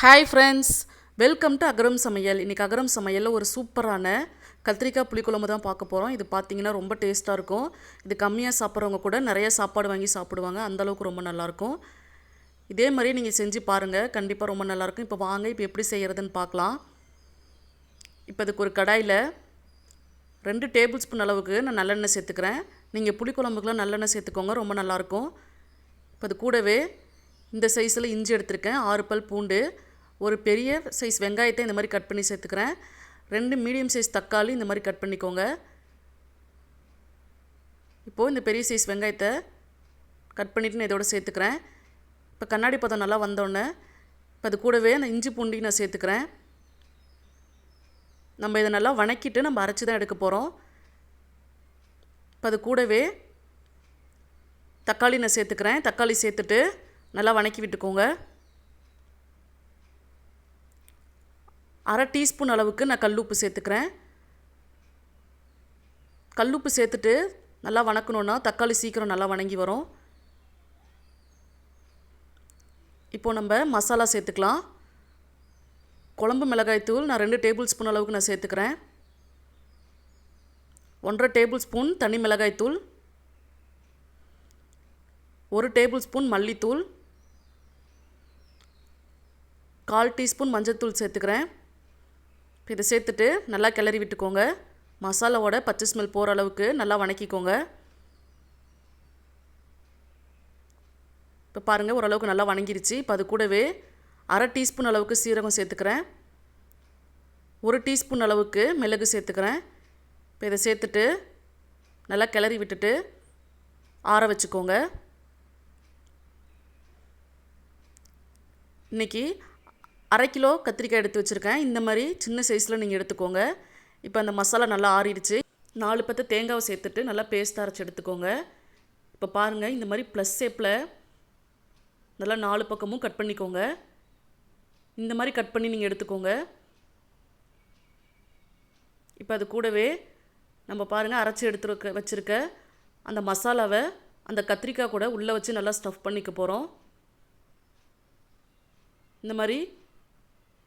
Hi friends welcome to Agaram சமையல் இன்றைக்கி அகரம் சமையலில் ஒரு சூப்பரான கத்திரிக்காய் புளிக்குழம்பு தான் பார்க்க போகிறோம் இது பார்த்தீங்கன்னா ரொம்ப டேஸ்ட்டாக இருக்கும். இது கம்மியாக சாப்பிட்றவங்க கூட நிறைய சாப்பாடு வாங்கி சாப்பிடுவாங்க. அந்தளவுக்கு ரொம்ப நல்லாயிருக்கும் இதே மாதிரி நீங்கள் செஞ்சு பாருங்கள் கண்டிப்பாக ரொம்ப நல்லாயிருக்கும் இப்போ வாங்க இப்போ எப்படி செய்கிறதுன்னு பார்க்கலாம். இப்போ இதுக்கு ஒரு கடாயில் ரெண்டு டேபிள் ஸ்பூன் அளவுக்கு நான் நல்லெண்ணெய் சேர்த்துக்கிறேன். நீங்கள் புளிக்குழம்புக்குலாம் நல்லெண்ணெய் சேர்த்துக்கோங்க. ரொம்ப நல்லாயிருக்கும் இப்போ அது கூடவே இந்த சைஸில் இஞ்சி எடுத்திருக்கேன். ஆறு பல் பூண்டு. ஒரு பெரிய சைஸ் வெங்காயத்தை இந்த மாதிரி கட் பண்ணி சேர்த்துக்கிறேன். ரெண்டு மீடியம் சைஸ் தக்காளி இந்த மாதிரி கட் பண்ணிக்கோங்க. இப்போது இந்த பெரிய சைஸ் வெங்காயத்தை கட் பண்ணிவிட்டு நான் இதோட சேர்த்துக்கிறேன். இப்போ கண்ணாடி பதம் நல்லா வந்தோடனே இப்போ அது கூடவே அந்த இஞ்சி பூண்டி நான் சேர்த்துக்கிறேன். நம்ம இதை நல்லா வணக்கிட்டு நம்ம அரைச்சி தான் எடுக்க போகிறோம் இப்போ அது கூடவே தக்காளி நான் சேர்த்துக்கிறேன். தக்காளி சேர்த்துட்டு நல்லா வணக்கி விட்டுக்கோங்க. அரை டீஸ்பூன் அளவுக்கு நான் கல்லுப்பு சேர்த்துக்கிறேன். கல்லுப்பு சேர்த்துட்டு நல்லா வணக்கணுன்னா தக்காளி சீக்கிரம் நல்லா வணங்கி வரும். இப்போது நம்ம மசாலா சேர்த்துக்கலாம். குழம்பு மிளகாய்த்தூள் நான் ரெண்டு டேபிள் ஸ்பூன் அளவுக்கு நான் சேர்த்துக்கிறேன். ஒன்றரை டேபிள் ஸ்பூன் தனி மிளகாய்த்தூள் ஒரு டேபிள் ஸ்பூன் மல்லித்தூள். கால் டீஸ்பூன் மஞ்சள்தூள் சேர்த்துக்கிறேன். இதை சேர்த்துட்டு நல்லா கிளறி விட்டுக்கோங்க. மசாலாவோட பச்சை ஸ்மெல் போகிற அளவுக்கு நல்லா வணக்கிக்கோங்க. இப்போ பாருங்கள் ஓரளவுக்கு நல்லா வணங்கிருச்சு. இப்போ அது கூடவே அரை டீஸ்பூன் அளவுக்கு சீரகம் சேர்த்துக்கிறேன். ஒரு டீஸ்பூன் அளவுக்கு மிளகு சேர்த்துக்கிறேன். இப்போ இதை சேர்த்துட்டு நல்லா கிளறி விட்டுட்டு ஆற வச்சுக்கோங்க. இன்றைக்கி அரை கிலோ கத்திரிக்காய் எடுத்து வச்சுருக்கேன். இந்த மாதிரி சின்ன சைஸில் நீங்கள் எடுத்துக்கோங்க. இப்போ அந்த மசாலா நல்லா ஆறிடுச்சு. நாலு பத்து தேங்காவை சேர்த்துட்டு நல்லா பேஸ்ட் அரைச்சி எடுத்துக்கோங்க. இப்போ பாருங்கள் இந்த மாதிரி ப்ளஸ் ஷேப்பில் நல்லா நாலு பக்கமும் கட் பண்ணிக்கோங்க. இந்த மாதிரி கட் பண்ணி நீங்கள் எடுத்துக்கோங்க. இப்போ அது கூடவே நம்ம பாருங்கள் அரைச்சி எடுத்துருக்க வச்சுருக்க அந்த மசாலாவை அந்த கத்திரிக்காய் கூட உள்ளே வச்சு நல்லா ஸ்டஃப் பண்ணிக்க போகிறோம் இந்த மாதிரி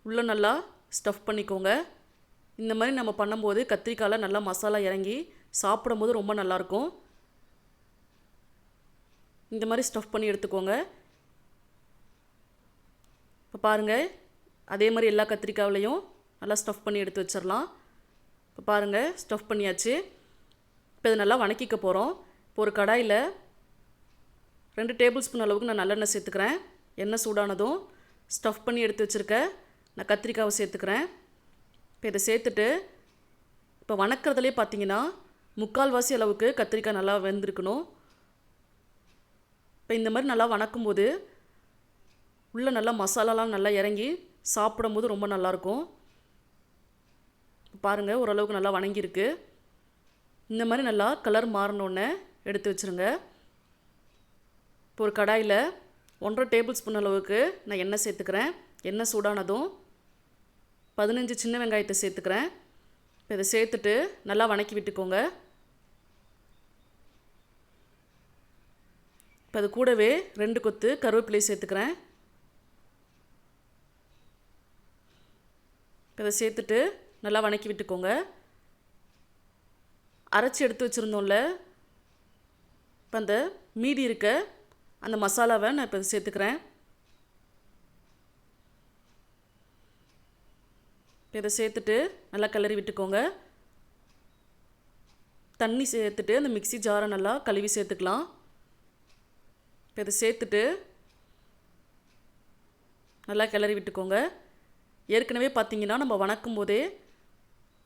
உள்ளே நல்லா ஸ்டஃப் பண்ணிக்கோங்க. இந்த மாதிரி நம்ம பண்ணும்போது கத்திரிக்காயில் நல்லா மசாலா இறங்கி சாப்பிடும்போது ரொம்ப நல்லாயிருக்கும். இந்த மாதிரி ஸ்டஃப் பண்ணி எடுத்துக்கோங்க. இப்போ பாருங்கள் அதே மாதிரி எல்லா கத்திரிக்காவிலையும் நல்லா ஸ்டஃப் பண்ணி எடுத்து வச்சிடலாம் இப்போ பாருங்கள் ஸ்டஃப் பண்ணியாச்சு. இப்போ இதை நல்லா வணக்கிக்க போகிறோம் இப்போ ஒரு கடாயில் ரெண்டு டேபிள் ஸ்பூன் அளவுக்கு நான் நல்லெண்ணெய் சேர்த்துக்கிறேன். எண்ணெய் சூடானதும் ஸ்டஃப் பண்ணி எடுத்து வச்சுருக்க நான் கத்திரிக்காவை சேர்த்துக்கிறேன். இப்போ இதை சேர்த்துட்டு இப்போ வணக்கிறதுலே பார்த்தீங்கன்னா முக்கால்வாசி அளவுக்கு கத்திரிக்காய் நல்லா வெந்திருக்கணும். இப்போ இந்த மாதிரி நல்லா வணக்கும்போது உள்ளே நல்லா மசாலாலாம் நல்லா இறங்கி சாப்பிடும்போது ரொம்ப நல்லாயிருக்கும் பாருங்கள் ஓரளவுக்கு நல்லா வணங்கியிருக்கு. இந்த மாதிரி நல்லா கலர் மாறினோடனே எடுத்து வச்சுருங்க. இப்போ ஒரு கடாயில் ஒன்றரை டேபிள் ஸ்பூன் அளவுக்கு நான் எண்ணெய் சேர்த்துக்கிறேன். எண்ணெய் சூடானதும் பதினஞ்சு சின்ன வெங்காயத்தை சேர்த்துக்கிறேன். இப்போ இதை சேர்த்துட்டு நல்லா வணக்கி விட்டுக்கோங்க. இப்போ அது கூடவே ரெண்டு கொத்து கருவேப்பிலையை சேர்த்துக்கிறேன். இப்போ இதை சேர்த்துட்டு நல்லா வணக்கி விட்டுக்கோங்க. அரைச்சி எடுத்து வச்சுருந்தோம்ல இப்போ அந்த மீதி இருக்க அந்த மசாலாவை நான் இப்போ சேர்த்துக்கிறேன். இதை சேர்த்துட்டு நல்லா கிளறி விட்டுக்கோங்க. தண்ணி சேர்த்துட்டு அந்த மிக்சி ஜாரை நல்லா கழுவி சேர்த்துக்கலாம். இப்போ இதை சேர்த்துட்டு நல்லா கிளறி விட்டுக்கோங்க. ஏற்கனவே பார்த்தீங்கன்னா நம்ம வணக்கும் போதே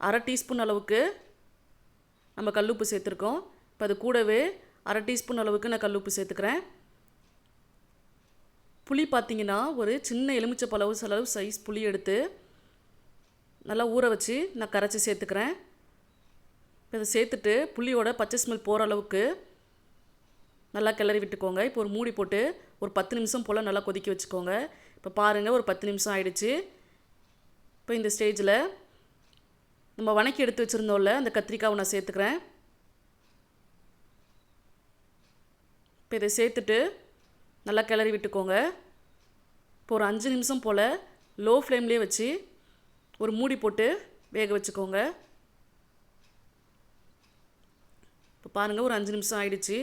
அரை டீஸ்பூன் அளவுக்கு நம்ம கல்லுப்பு சேர்த்துருக்கோம். இப்போ அது கூடவே அரை டீஸ்பூன் அளவுக்கு நான் கல்லுப்பு சேர்த்துக்கிறேன். புளி பார்த்தீங்கன்னா ஒரு சின்ன எலுமிச்சை பழவு செலவு சைஸ் புளி எடுத்து நல்லா ஊற வச்சு நான் கரைச்சி சேர்த்துக்கிறேன். இப்போ இதை சேர்த்துட்டு புளியோட பச்சை ஸ்மெல் போகிற அளவுக்கு நல்லா கிளறி விட்டுக்கோங்க. இப்போ ஒரு மூடி போட்டு ஒரு பத்து நிமிஷம் போல் நல்லா கொதிக்க வச்சுக்கோங்க. இப்போ பாருங்கள் ஒரு பத்து நிமிஷம் ஆயிடுச்சு. இப்போ இந்த ஸ்டேஜில் நம்ம வணக்கி எடுத்து வச்சுருந்தோம்ல அந்த கத்திரிக்காவை நான் சேர்த்துக்கிறேன். இப்போ இதை சேர்த்துட்டு நல்லா கிளறி விட்டுக்கோங்க. இப்போ ஒரு அஞ்சு நிமிஷம் போல் லோ ஃப்ளேம்லேயே வச்சு ஒரு மூடி போட்டு வேக வச்சுக்கோங்க. இப்போ பாருங்கள் ஒரு அஞ்சு நிமிஷம் ஆயிடுச்சு.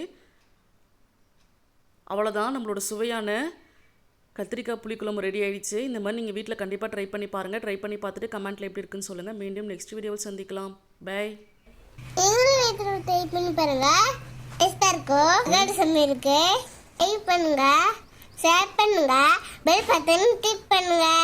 அவ்வளோதான் நம்மளோட சுவையான கத்திரிக்காய் புளிக்குழம்பு ரெடி ஆகிடுச்சு இந்த மாதிரி நீங்கள் வீட்டில் கண்டிப்பாக ட்ரை பண்ணி பாருங்கள் ட்ரை பண்ணி பார்த்துட்டு கமெண்ட்டில் எப்படி இருக்குன்னு சொல்லுங்கள் மீண்டும் நெக்ஸ்ட் வீடியோவில் சந்திக்கலாம். பாய் ட்ரை பண்ணி பாருங்க. டேஸ்டா இருக்கும் பண்ணுங்க. ஷேர் பண்ணுங்க. பெல் பட்டன் கிளிக் பண்ணுங்க.